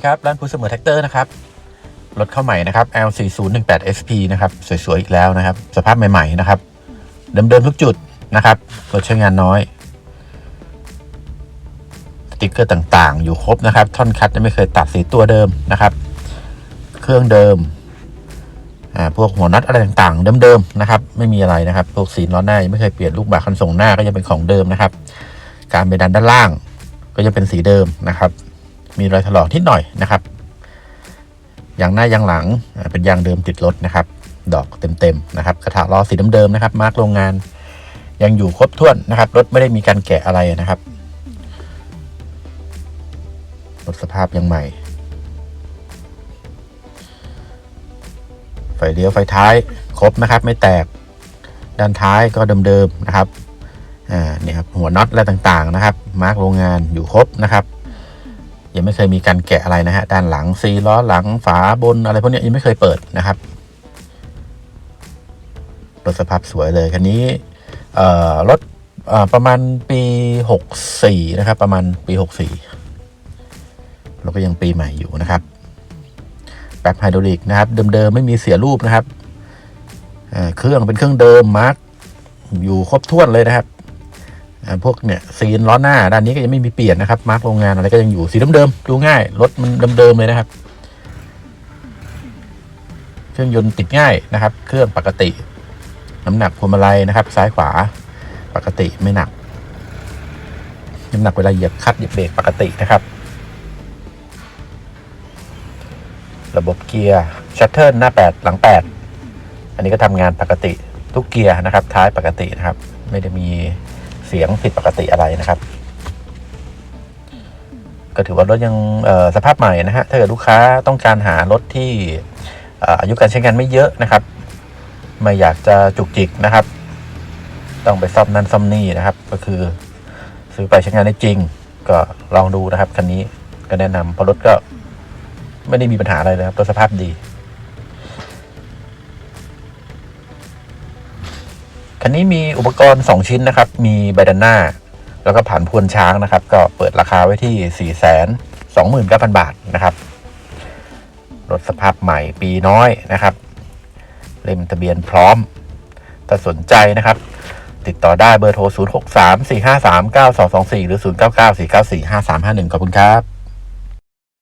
ดีครับ ร้านผู้เสมอแท็กเตอร์นะครับ รถเข้าใหม่นะครับ L4018 SP นะครับ สวย ๆ อีกแล้วนะครับ สภาพใหม่ ๆ นะครับ เดิม ๆ ทุกจุดนะครับรถใช้งานน้อย สติกเกอร์ต่างๆ อยู่ครบนะครับ ท่อนคัดไม่เคยตัดสีตัวเดิมนะครับ เครื่องเดิมอ่าพวกหัวน็อตอะไรต่างๆ เดิมๆนะครับ ไม่มีอะไรนะครับ พวกสีล้อหน้ายังไม่เคยเปลี่ยนลูกบากคันส่งหน้าก็ยังเป็นของเดิมนะครับ การเบดันด้านล่างก็จะเป็นสีเดิมนะครับ มีรอยถลอกนิดหน่อยนะครับยางหน้ายางหลังเป็นยางเดิมติดรถนะครับ ดอกเต็มๆนะครับกระถางล้อสีเดิมๆนะครับ มาร์กโรงงาน ยังอยู่ครบถ้วนนะครับ รถไม่ได้มีการแกะอะไรนะครับรถสภาพยังใหม่ ไฟเลี้ยวไฟท้ายครบนะครับ ไม่แตก ด้านท้ายก็เดิมๆนะครับอ่าเนี่ยครับหัวน็อตอะไรต่างๆนะครับ มาร์กโรงงานอยู่ครบนะครับ ยังไม่เคยมีการแกะอะไรนะฮะด้านหลังซีล้อหลังฝาบนอะไรพวกนี้ยังไม่เคยเปิดนะครับรถสภาพสวยเลยคันนี้รถประมาณปีหกสี่นะครับ ประมาณปีหกสี่แล้วก็ยังปีใหม่อยู่นะครับแป๊บไฮดรอลิกนะครับ เดิมๆไม่มีเสียรูปนะครับเครื่องเป็นเครื่องเดิมมาร์กอยู่ครบถ้วนเลยนะครับ พวกเนี่ยซีนล้อหน้าด้านนี้ก็ยังไม่มีเปลี่ยนนะครับ มาร์กโรงงานอะไรก็ยังอยู่สีเดิมๆดูง่ายรถมันเดิมๆเลยนะครับ เครื่องยนต์ติดง่ายนะครับ เครื่องปกติ น้ำหนักพวงมาลัยนะครับ ซ้ายขวาปกติไม่หนัก น้ำหนักเวลาเหยียบคัดเหยียบเบรกปกตินะครับ ระบบเกียร์ชัตเทิลหน้า 8 หลัง 8 อันนี้ก็ทำงานปกติทุกเกียร์นะครับ ท้ายปกตินะครับ ไม่ได้มี เสียงผิดปกติอะไรนะครับ ก็ถือว่ารถยังสภาพใหม่นะฮะถ้าเกิดลูกค้าต้องการหารถที่เอ่ออายุการใช้งานไม่เยอะนะครับไม่อยากจะจุกจิกนะครับ ต้องไปซ่อมนั่นซ่อมนี่นะครับ ก็คือซื้อไปใช้งานได้จริง ก็ลองดูนะครับคันนี้ก็แนะนำเพราะรถก็ไม่ได้มีปัญหาอะไรเลยครับรถสภาพดี คันนี้มีอุปกรณ์ 2 ชิ้นนะครับ มีไบดันหน้า แล้วก็ผ่านพวนช้างนะครับ ก็เปิดราคาไว้ที่ 4 2 9 0 0 0 บาทนะครับ รถสภาพใหม่ปีน้อยนะครับ เล่มทะเบียนพร้อม ถ้าสนใจนะครับ ติดต่อได้เบอร์โทร 0 6 3 4 5 3 9 2 2 4 หรือ 0 9 9 4 9 4 5 3 5 1 ขอบคุณครับ